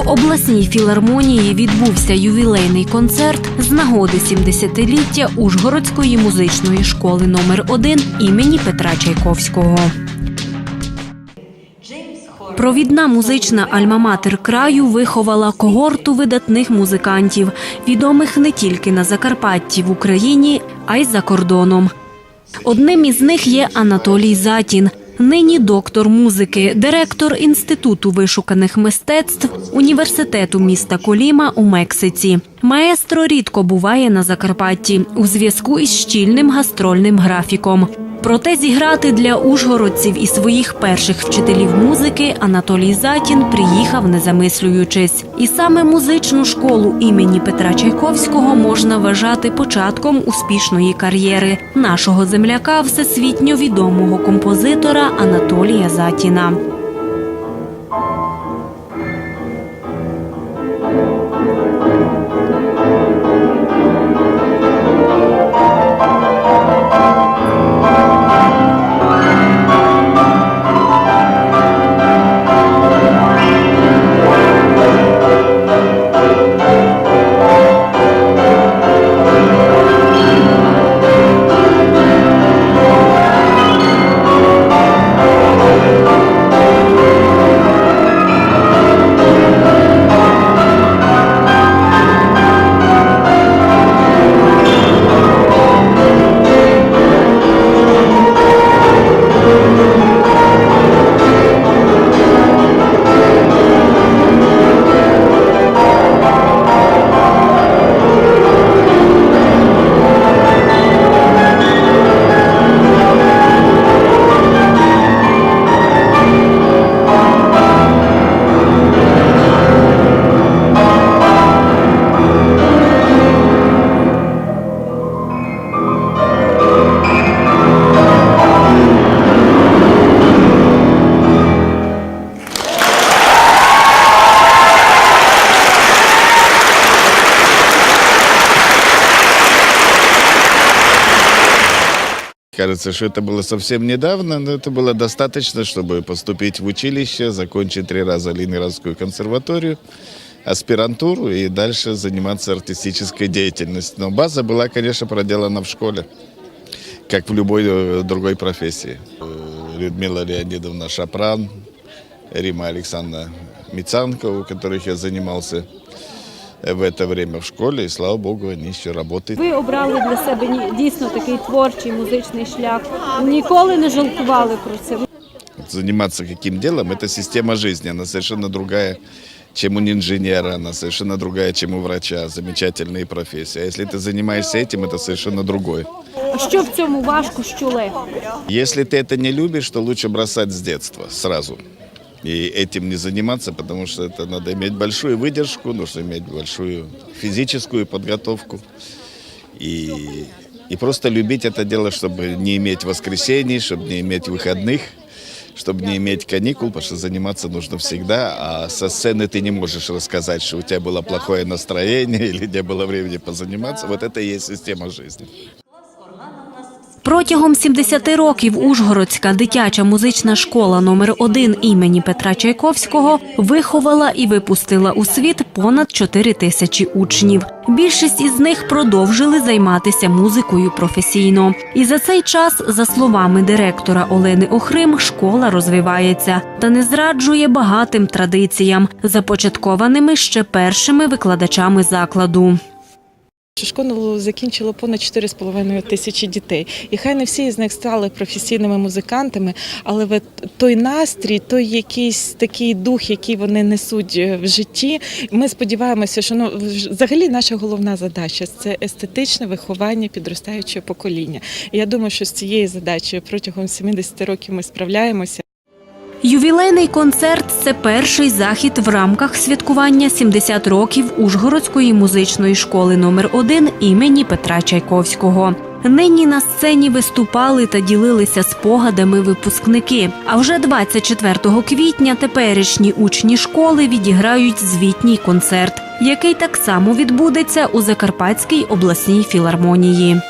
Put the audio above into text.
В обласній філармонії відбувся ювілейний концерт з нагоди 70-ліття Ужгородської музичної школи номер 1 імені Петра Чайковського. Провідна музична альма-матер краю виховала когорту видатних музикантів, відомих не тільки на Закарпатті в Україні, а й за кордоном. Одним із них є Анатолій Затін. Нині доктор музики, директор Інституту вишуканих мистецтв університету міста Коліма у Мексиці. Маестро рідко буває на Закарпатті у зв'язку із щільним гастрольним графіком. Проте зіграти для ужгородців і своїх перших вчителів музики Анатолій Затін приїхав не замислюючись. І саме музичну школу імені Петра Чайковського можна вважати початком успішної кар'єри нашого земляка, всесвітньо відомого композитора Анатолія Затіна. Кажется, что это было совсем недавно, но это было достаточно, чтобы поступить в училище, закончить три раза Ленинградскую консерваторию, аспирантуру и дальше заниматься артистической деятельностью. Но база была, конечно, проделана в школе, как в любой э, другой профессии. Э, Людмила Леонидовна Шапран, Рима Александровна Мицанко, у которых я занимался в это время в школе, и слава богу, они еще работают. Ви обрали для себе ні- дійсно такий творчий музичний шлях. Ніколи не жалкували про це. заниматься каким делом, это система жизни, она совершенно другая, чем у инженера, она совершенно другая, чем у врача, замечательные профессии. А если ты занимаешься этим, это совершенно другое. А що в цьому важко, що легко? Если ты это не любишь, то лучше бросать с детства, сразу. И этим не заниматься, потому что это надо иметь большую выдержку, нужно иметь большую физическую подготовку. И, и просто любить это дело, чтобы не иметь воскресений, чтобы не иметь выходных, чтобы не иметь каникул, потому что заниматься нужно всегда, а со сцены ты не можешь рассказать, что у тебя было плохое настроение или не было времени позаниматься. Вот это и есть система жизни. Протягом 70 років Ужгородська дитяча музична школа номер 1 імені Петра Чайковського виховала і випустила у світ понад 4 тисячі учнів. Більшість із них продовжили займатися музикою професійно. І за цей час, за словами директора Олени Охрим, школа розвивається та не зраджує багатим традиціям, започаткованими ще першими викладачами закладу. Школу закінчило понад 4,5 тисячі дітей. І хай не всі з них стали професійними музикантами, але той настрій, той якийсь такий дух, який вони несуть е, в житті. Ми сподіваємося, що ну взагалі наша головна задача це естетичне виховання підростаючого покоління. І я думаю, що з цією задачею протягом 70 років ми справляємося. Ювілейний концерт це перший захід в рамках святкування 70 років Ужгородської музичної школи номер 1 імені Петра Чайковського. Нині на сцені виступали та ділилися спогадами випускники. А вже 24 квітня теперішні учні школи відіграють звітній концерт, який так само відбудеться у Закарпатській обласній філармонії.